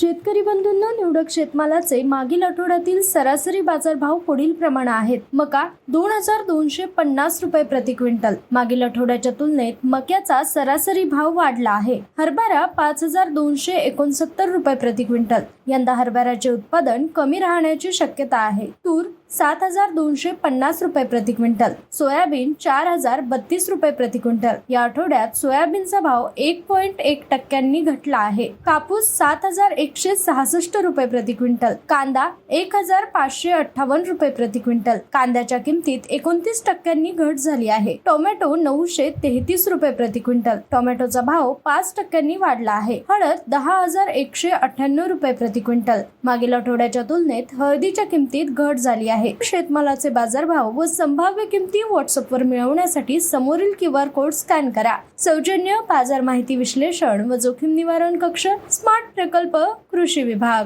शेतकरी बंधूंना निवडक शेतमालाचे मागील आठवड्यातील सरासरी बाजारभाव पुढील प्रमाणे आहेत. मका दोन हजार दोनशे पन्नास रुपये प्रति क्विंटल. मागील आठवड्याच्या तुलनेत मक्याचा सरासरी भाव वाढला आहे. हरभरा पाच हजार दोनशे एकोणसत्तर रुपये प्रति क्विंटल. यंदा हरभऱ्याचे उत्पादन कमी राहण्याची शक्यता आहे. तूर सात हजार दोनशे पन्नास रुपये प्रति क्विंटल. सोयाबीन चार हजार बत्तीस रुपये प्रति क्विंटल. या आठवड्यात सोयाबीनचा भाव एक पॉइंट एक टक्क्यांनी घटला आहे. कापूस सात हजार एकशे सहासष्ट रुपये प्रति क्विंटल. कांदा एक हजार पाचशे अठ्ठावन्न रुपये प्रति क्विंटल. कांद्याच्या किमतीत एकोणतीस टक्क्यांनी घट झाली आहे. टोमॅटो नऊशे तेहतीस रुपये प्रति क्विंटल. टोमॅटोचा भाव पाच टक्क्यांनी वाढला आहे. हळद दहा हजार एकशे अठ्ठ्याण्णव रुपये प्रति क्विंटल. मागील आठवड्याच्या तुलनेत हळदीच्या किमतीत घट झाली आहे. आहे. शेतमालाचे बाजारभाव व संभाव्य किमती व्हॉट्सअपवर मिळवण्यासाठी समोरील क्यू आर कोड स्कॅन करा. सौजन्य बाजार माहिती विश्लेषण व जोखीम निवारण कक्ष स्मार्ट प्रकल्प कृषी विभाग.